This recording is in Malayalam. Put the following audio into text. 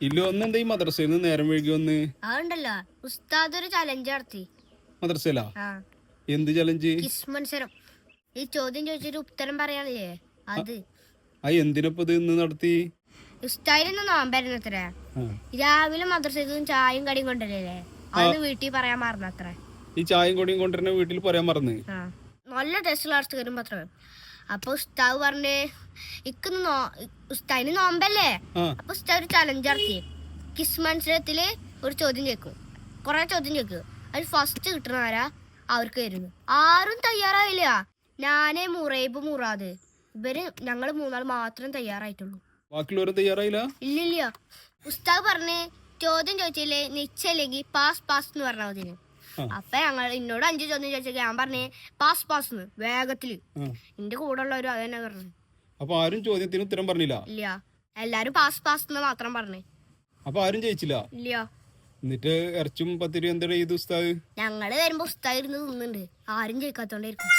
ഇല്ല ഒന്ന് എന്താ ഈ മദ്രസയിൽ നിന്ന് നേരം വൈകി വന്ന്? അതുണ്ടല്ലോ ഉസ്താദ് ഒരു ചലഞ്ച് നടത്തി. മദ്രസയിലാ? എന്ത് ചലഞ്ച് കിസ് മത്സരം ഈ ചോദ്യം ചോദിച്ചിട്ട് ഉത്തരം പറയാനില്ലേ? അത്. ആ എന്തിനപ്പോ ഇത് ഇന്ന് നടത്തി? ഉസ്താദിന് നോമ്പായിരുന്നത്ര ആ. രാവിലെ മദ്രസയിൽ നിന്ന് ചായയും കടിയും കൊണ്ടുവരല്ലേ അത് വീട്ടിൽ പറയാൻ മറന്നത്ര. ഈ ചായയും കൊടിയും കൊണ്ടുവരുന്ന വീട്ടിൽ പറയാൻ മറന്ന്? നല്ല ടേസ്റ്റ് ലാസ്റ്റ് വരുമ്പോ അപ്പൊ ഉസ്താവ് പറഞ്ഞ് ഇക്കൊന്ന് നോ ഉസ്താദിന് നോമ്പല്ലേ? അപ്പൊ ഉസ്താവ് ഒരു ചലഞ്ച് നടത്തി. കിസ് മത്സരത്തിൽ ഒരു ചോദ്യം ചോദിക്കും. കുറെ ചോദ്യം ചോദിക്കും. അതിൽ ഫസ്റ്റ് കിട്ടണ ആരാ? അവർക്ക് വരുന്നു. ആരും തയ്യാറായില്ല. ഞാനേ മുറൈബ് മുറാദ്. ഇവർ ഞങ്ങൾ മൂന്നാൾ മാത്രം തയ്യാറായിട്ടുള്ളൂ. ബാക്കിയുള്ളവരും തയ്യാറായില്ല? ഇല്ലില്ല. ഉസ്താവ് പറഞ്ഞ് ചോദ്യം ചോദിച്ചില്ലേ നിശ്ചയില്ലെങ്കിൽ പാസ് പാസ് എന്ന് പറഞ്ഞാൽ മതി. അപ്പൊ ഞങ്ങൾ എന്നോട് അഞ്ച് ചോദ്യം ചോദിച്ചു ഞാൻ പറഞ്ഞേ പാസ് പാസ് വേഗത്തിൽ. എന്റെ കൂടെ ഉള്ളവരും അത് തന്നെ പറഞ്ഞു. അപ്പൊ ആരും ചോദ്യത്തിന് ഉത്തരം പറഞ്ഞില്ല? ഇല്ല. എല്ലാരും പാസ് പാസ് എന്ന് മാത്രം പറഞ്ഞേ. അപ്പൊ ആരും ജയിച്ചില്ല? ഇല്ല. എന്നിട്ട് ഇറച്ചും പത്തിരി എന്താ ചെയ്തു ഉസ്താദ്? ഞങ്ങൾ വരുമ്പോ ഉസ്താദ് ഇരുന്ന് തിന്നുന്നുണ്ട്. ആരും ജയിക്കാത്തോണ്ടായിരിക്കും